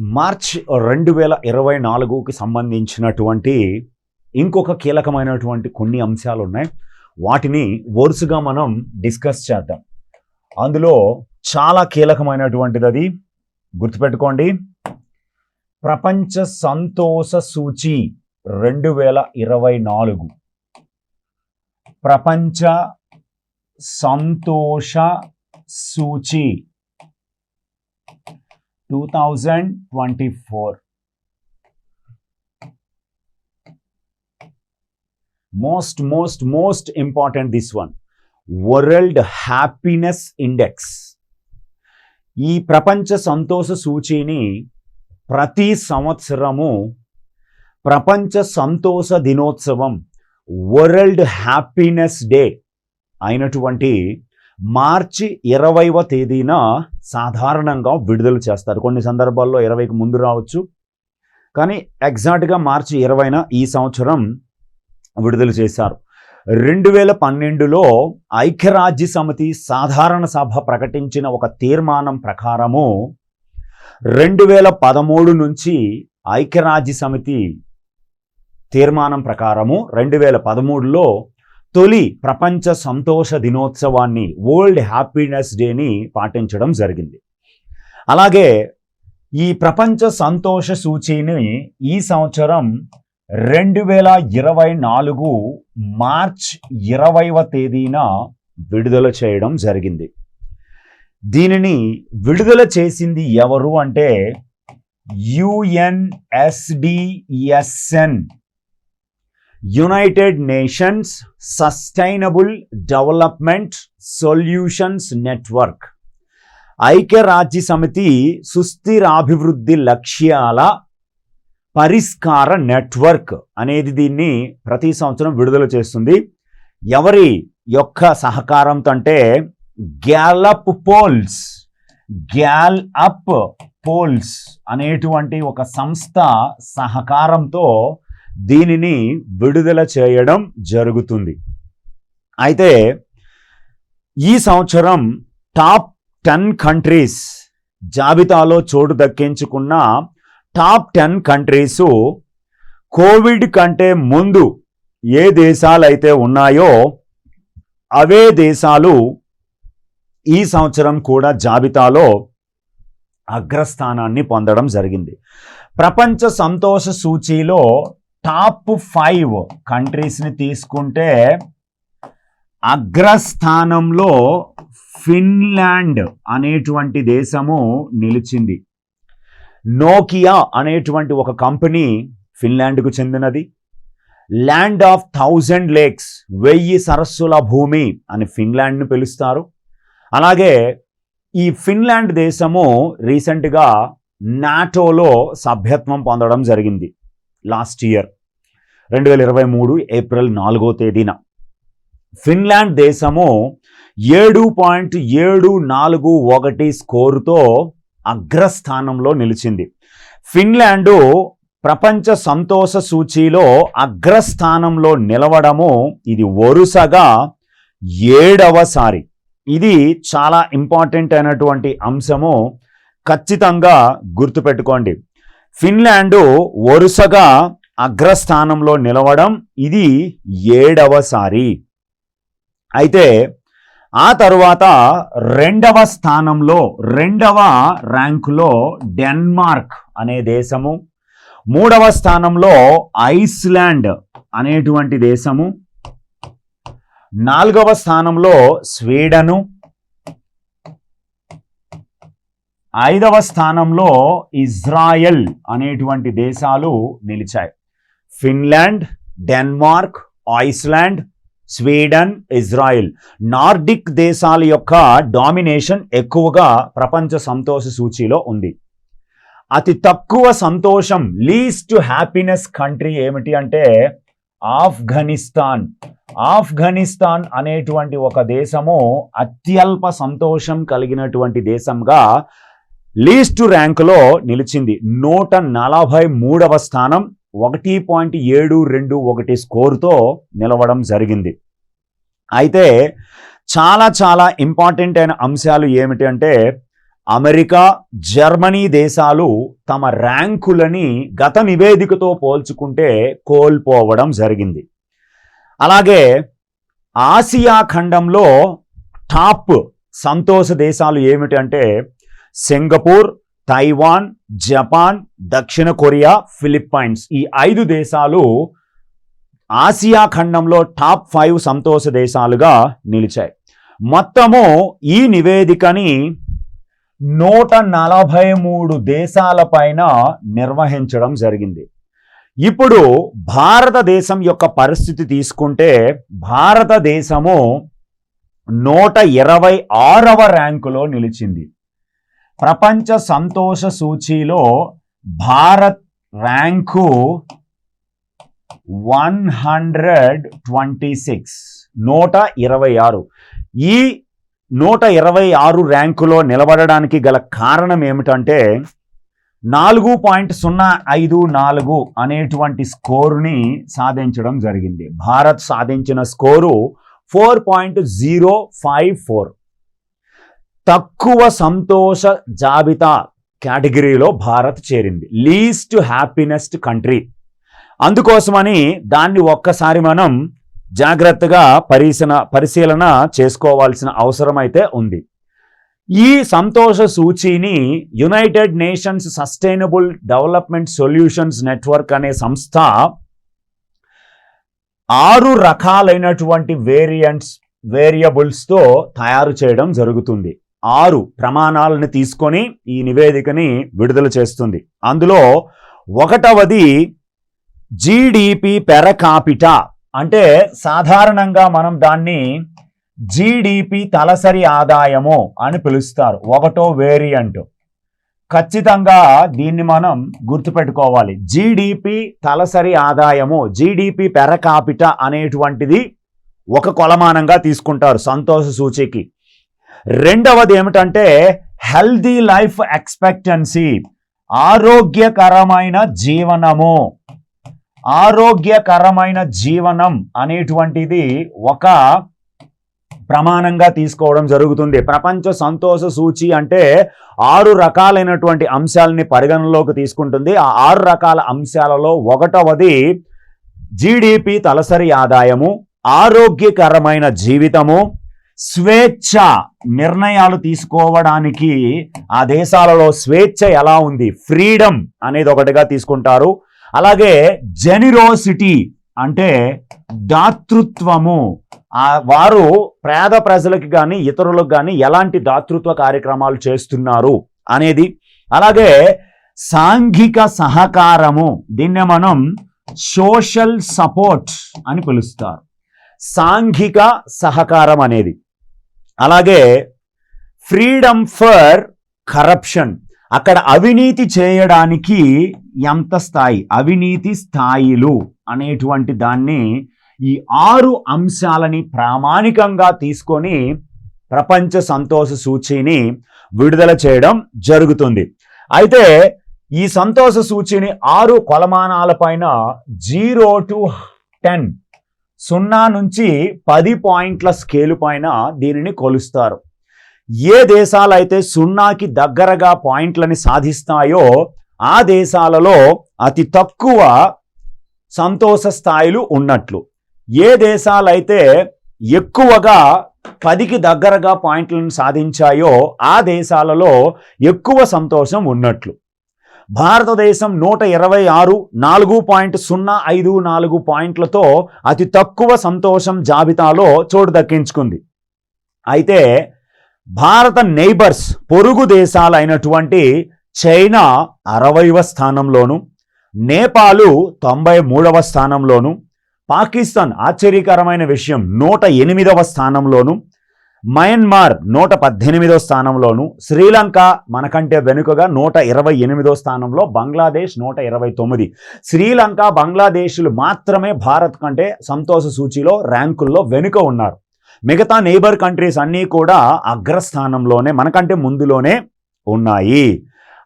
March రెండు వేల ఇరవై నాలుగుకి సంబంధించినటువంటి ఇంకొక కీలకమైనటువంటి కొన్ని అంశాలు ఉన్నాయి వాటిని వరుసగా మనం డిస్కస్ చేద్దాం. అందులో చాలా కీలకమైనటువంటిది అది. గుర్తుపెట్టుకోండి. ప్రపంచ సంతోష సూచి రెండు వేల ఇరవై నాలుగు. ప్రపంచ సంతోష సూచి two thousand twenty four most most most important this one world happiness index ఈ ప్రపంచ సంతోష సూచీని ప్రతి సంవత్సరము ప్రపంచ సంతోష దినోత్సవం వరల్డ్ హ్యాపీనెస్ డే అయినటువంటి మార్చి ఇరవైవ తేదీన సాధారణంగా విడుదల చేస్తారు. కొన్ని సందర్భాల్లో ఇరవైకి ముందు రావచ్చు. కానీ ఎగ్జాక్ట్గా మార్చి ఇరవైన ఈ సంవత్సరం విడుదల చేశారు. రెండు వేల పన్నెండులో ఐక్యరాజ్య సమితి సాధారణ సభ ప్రకటించిన ఒక తీర్మానం ప్రకారము రెండు వేల పదమూడు నుంచి ఐక్యరాజ్య సమితి తీర్మానం ప్రకారము రెండు వేల పదమూడులో తొలి ప్రపంచ సంతోష దినోత్సవాన్ని వరల్డ్ హ్యాపీనెస్ డేని పాటించడం జరిగింది. అలాగే ఈ ప్రపంచ సంతోష సూచీని ఈ సంవత్సరం రెండు వేల ఇరవై నాలుగు మార్చ్ ఇరవైవ తేదీన విడుదల చేయడం జరిగింది. దీనిని విడుదల చేసింది ఎవరు అంటే U N S D S N United Nations sustainable development solutions network ఐక్యరాజ్య సమితి సుస్థిరాభివృద్ధి లక్ష్యాల పరిష్కార నెట్వర్క్ అనేది దీన్ని ప్రతి సంవత్సరం విడుదల చేస్తుంది. ఎవరి యొక్క సహకారంతో అంటే Gallup polls Gallup polls అనేటువంటి ఒక సంస్థ సహకారంతో దీనిని విడుదల చేయడం జరుగుతుంది. అయితే ఈ సంవత్సరం టాప్ టెన్ కంట్రీస్ జాబితాలో చోటు దక్కించుకున్న టాప్ టెన్ కంట్రీసు కోవిడ్ కంటే ముందు ఏ దేశాలు అయితే ఉన్నాయో అవే దేశాలు ఈ సంవత్సరం కూడా జాబితాలో అగ్రస్థానాన్ని పొందడం జరిగింది. ప్రపంచ సంతోష సూచీలో టాప్ ఫైవ్ కంట్రీస్ని తీసుకుంటే అగ్రస్థానంలో ఫిన్లాండ్ అనేటువంటి దేశము నిలిచింది. నోకియా అనేటువంటి ఒక కంపెనీ ఫిన్లాండ్కు చెందినది. ల్యాండ్ ఆఫ్ థౌజండ్ లేక్స్ వెయ్యి సరస్సుల భూమి అని ఫిన్లాండ్ను పిలుస్తారు. అలాగే ఈ ఫిన్లాండ్ దేశము రీసెంట్గా నాటోలో సభ్యత్వం పొందడం జరిగింది. Last year. రెండు వేల ఇరవై మూడు ఏప్రిల్ నాలుగో తేదీన. ఫిన్లాండ్ దేశము ఏడు పాయింట్ ఏడు నాలుగు ఒకటి స్కోరుతో అగ్రస్థానంలో నిలిచింది. ఫిన్లాండు ప్రపంచ సంతోష సూచీలో అగ్రస్థానంలో నిలవడము ఇది వరుసగా ఏడవసారి ఇది చాలా ఇంపార్టెంట్ అయినటువంటి అంశము ఖచ్చితంగా గుర్తుపెట్టుకోండి. ఫిన్లాండు వరుసగా అగ్రస్థానంలో నిలవడం ఇది ఏడవసారి అయితే ఆ తరువాత రెండవ స్థానంలో రెండవ ర్యాంకులో డెన్మార్క్ అనే దేశము మూడవ స్థానంలో ఐస్లాండ్ అనేటువంటి దేశము నాలుగవ స్థానంలో స్వీడను ఐదవ స్థానంలో ఇజ్రాయెల్ అనేటువంటి దేశాలు నిలిచాయి. Finland Denmark Iceland Sweden Israel Nordic దేశాల యొక్క డామినేషన్ ఎక్కువగా ప్రపంచ సంతోష సూచీలో ఉంది. అతి తక్కువ సంతోషం లీస్ట్ హ్యాపీనెస్ కంట్రీ ఏమిటి అంటే ఆఫ్ఘనిస్తాన్. ఆఫ్ఘనిస్తాన్ అనేటువంటి ఒక దేశము అత్యల్ప సంతోషం కలిగినటువంటి దేశంగా లీస్ట్ ర్యాంకులో నిలిచింది నూట నలభై మూడవ స్థానం ఒకటి పాయింట్ ఏడు రెండు ఒకటి స్కోరుతో నిలవడం జరిగింది. అయితే చాలా చాలా ఇంపార్టెంట్ అయిన అంశాలు ఏమిటి అంటే అమెరికా జర్మనీ దేశాలు తమ ర్యాంకులని గత నివేదికతో పోల్చుకుంటే కోల్పోవడం జరిగింది. అలాగే ఆసియా ఖండంలో టాప్ సంతోష దేశాలు ఏమిటంటే సింగపూర్ తైవాన్ జపాన్ దక్షిణ కొరియా ఫిలిప్పైన్స్. ఈ ఐదు దేశాలు ఆసియా ఖండంలో టాప్ ఫైవ్ సంతోష దేశాలుగా నిలిచాయి. మొత్తము ఈ నివేదికని నూట నలభై మూడు దేశాలపైన నిర్వహించడం జరిగింది. ఇప్పుడు భారతదేశం యొక్క పరిస్థితి తీసుకుంటే భారతదేశము నూట ఇరవై ఆరవ ర్యాంకులో నిలిచింది. ప్రపంచ సంతోష సూచీలో Bharat rank one hundred twenty six నూట ఇరవై ఆరు. ఈ నూట ఇరవై ఆరు ర్యాంకులో నిలబడడానికి గల కారణం ఏమిటంటే నాలుగు పాయింట్ సున్నా ఐదు నాలుగు అనేటువంటి స్కోరుని సాధించడం జరిగింది. భారత్ సాధించిన score four point zero five four. తక్కువ సంతోష జాబితా కేటగిరీలో భారత్ చేరింది. Least happiest country. అందుకోసమని దాన్ని ఒక్కసారి మనం జాగ్రత్తగా పరిశీలన పరిశీలన చేసుకోవాల్సిన అవసరం అయితే ఉంది. ఈ సంతోష సూచీని United Nations sustainable development solutions network అనే సంస్థ ఆరు రకాలైనటువంటి వేరియంట్స్ వేరియబుల్స్తో తయారు చేయడం జరుగుతుంది. ఆరు ప్రమాణాలను తీసుకొని ఈ నివేదికని విడుదల చేస్తుంది. అందులో ఒకటవది జీడిపి పెరకాపిట అంటే సాధారణంగా మనం దాన్ని జీడిపి తలసరి ఆదాయము అని పిలుస్తారు. ఒకటో వేరియంట్. ఖచ్చితంగా దీన్ని మనం గుర్తుపెట్టుకోవాలి. జీడిపి తలసరి ఆదాయము జీడిపి పెరకాపిట అనేటువంటిది ఒక కొలమానంగా తీసుకుంటారు సంతోష సూచికి. రెండవది ఏమిటంటే హెల్దీ లైఫ్ ఎక్స్పెక్టెన్సీ. ఆరోగ్యకరమైన జీవనము. ఆరోగ్యకరమైన జీవనం అనేటువంటిది ఒక ప్రమాణంగా తీసుకోవడం జరుగుతుంది. ప్రపంచ సంతోష సూచి అంటే ఆరు రకాలైనటువంటి అంశాలని పరిగణనలోకి తీసుకుంటుంది. ఆ ఆరు రకాల అంశాలలో ఒకటవది జీడిపి తలసరి ఆదాయము ఆరోగ్యకరమైన జీవితము స్వేచ్ఛ నిర్ణయాలు తీసుకోవడానికి ఆ దేశాలలో స్వేచ్ఛ ఎలా ఉంది? ఫ్రీడమ్ అనేది ఒకటిగా తీసుకుంటారు. అలాగే జెనిరోసిటీ అంటే దాతృత్వము. ఆ వారు పేద ప్రజలకు కానీ ఇతరులకు కానీ ఎలాంటి దాతృత్వ కార్యక్రమాలు చేస్తున్నారు అనేది. అలాగే సాంఘిక సహకారము. దీన్నే మనం సోషల్ సపోర్ట్ అని పిలుస్తారు. సాంఘిక సహకారం అనేది. అలాగే ఫ్రీడమ్ ఫర్ కరప్షన్ అక్కడ అవినీతి చేయడానికి ఎంత స్థాయి? అవినీతి స్థాయిలు అనేటువంటి దాన్ని ఈ ఆరు అంశాలని ప్రామాణికంగా తీసుకొని ప్రపంచ సంతోష సూచిని విడుదల చేయడం జరుగుతుంది. అయితే ఈ సంతోష సూచిని ఆరు కొలమానాల పైన జీరో టు టెన్ సున్నా నుంచి పది పాయింట్ల స్కేలు పైన దీనిని కొలుస్తారు. ఏ దేశాలైతే సున్నాకి దగ్గరగా పాయింట్లని సాధిస్తాయో ఆ దేశాలలో అతి తక్కువ సంతోష స్థాయిలు ఉన్నట్లు. ఏ దేశాలైతే ఎక్కువగా పదికి దగ్గరగా పాయింట్లను సాధించాయో ఆ దేశాలలో ఎక్కువ సంతోషం ఉన్నట్లు. భారతదేశం నూట ఇరవై ఆరు నాలుగు పాయింట్ సున్నా ఐదు నాలుగు పాయింట్లతో అతి తక్కువ సంతోషం జాబితాలో చోటు దక్కించుకుంది. అయితే భారత నైబర్స్ పొరుగు దేశాలైనటువంటి చైనా అరవైవ స్థానంలోను నేపాలు తొంభై మూడవ స్థానంలోను పాకిస్తాన్ ఆశ్చర్యకరమైన విషయం నూట ఎనిమిదవ స్థానంలోను మయన్మార్ నూట పద్దెనిమిదో స్థానంలోను శ్రీలంక మనకంటే వెనుకగా నూట ఇరవై ఎనిమిదో స్థానంలో బంగ్లాదేశ్ నూట ఇరవై తొమ్మిది. శ్రీలంక బంగ్లాదేశ్లు మాత్రమే భారత్ కంటే సంతోష సూచిలో ర్యాంకుల్లో వెనుక ఉన్నారు. మిగతా నేబర్ కంట్రీస్ అన్నీ కూడా అగ్రస్థానంలోనే మనకంటే ముందులోనే ఉన్నాయి.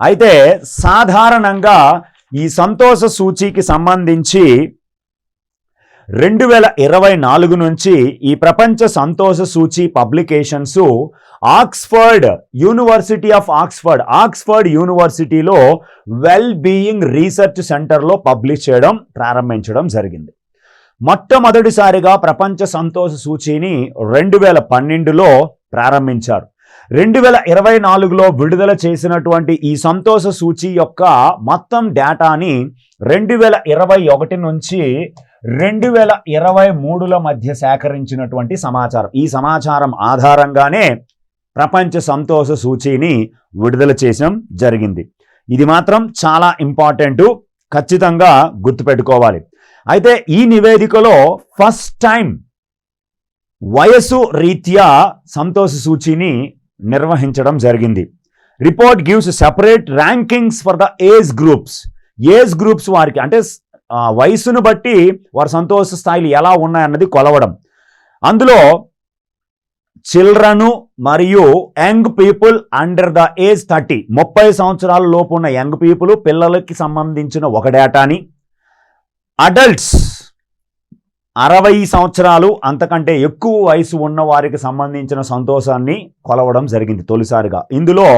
అయితే సాధారణంగా ఈ సంతోష సూచికి సంబంధించి రెండు వేల ఇరవై నాలుగు నుంచి ఈ ప్రపంచ సంతోష సూచి publications Oxford university of Oxford Oxford యూనివర్సిటీలో వెల్ బీయింగ్ రీసెర్చ్ సెంటర్లో పబ్లిష్ చేయడం ప్రారంభించడం జరిగింది. మొట్టమొదటిసారిగా ప్రపంచ సంతోష సూచిని రెండు వేల పన్నెండులో ప్రారంభించారు. రెండు వేల ఇరవై నాలుగులో విడుదల చేసినటువంటి ఈ సంతోష సూచి యొక్క మొత్తం డేటాని రెండు వేల ఇరవై ఒకటి నుంచి రెండు వేల ఇరవై మూడుల మధ్య సేకరించినటువంటి సమాచారం. ఈ సమాచారం ఆధారంగానే ప్రపంచ సంతోష సూచీని విడుదల చేయడం జరిగింది. ఇది మాత్రం చాలా ఇంపార్టెంట్ ఖచ్చితంగా గుర్తుపెట్టుకోవాలి. అయితే ఈ నివేదికలో ఫస్ట్ టైం వయసు రీత్యా సంతోష సూచీని నిర్వహించడం జరిగింది. Report gives separate rankings for the age groups. Age groups వారికి అంటే వయసును బట్టి వారి సంతోష స్థాయిలు ఎలా ఉన్నాయన్నది కొలవడం. అందులో చిల్డ్రను మరియు young people under the age thirty ముప్పై సంవత్సరాల లోపు ఉన్న యంగ్ పీపుల్ పిల్లలకి సంబంధించిన ఒక డేటాని. అడల్ట్స్ అరవై సంవత్సరాలు అంతకంటే ఎక్కువ వయసు ఉన్న వారికి సంబంధించిన సంతోషాన్ని కొలవడం జరిగింది తొలిసారిగా. ఇందులో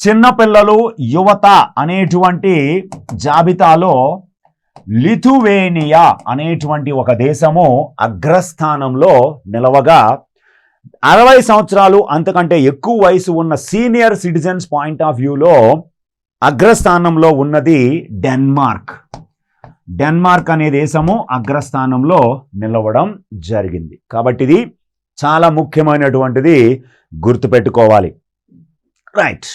చిన్నపిల్లలు యువత అనేటువంటి జాబితాలో లిథువేనియా అనేటువంటి ఒక దేశము అగ్రస్థానంలో నిలవగా అరవై సంవత్సరాలు అంతకంటే ఎక్కువ వయసు ఉన్న సీనియర్ సిటిజన్స్ పాయింట్ ఆఫ్ వ్యూలో అగ్రస్థానంలో ఉన్నది డెన్మార్క్. డెన్మార్క్ అనే దేశము అగ్రస్థానంలో నిలవడం జరిగింది. కాబట్టి ఇది చాలా ముఖ్యమైనటువంటిది గుర్తుపెట్టుకోవాలి. రైట్.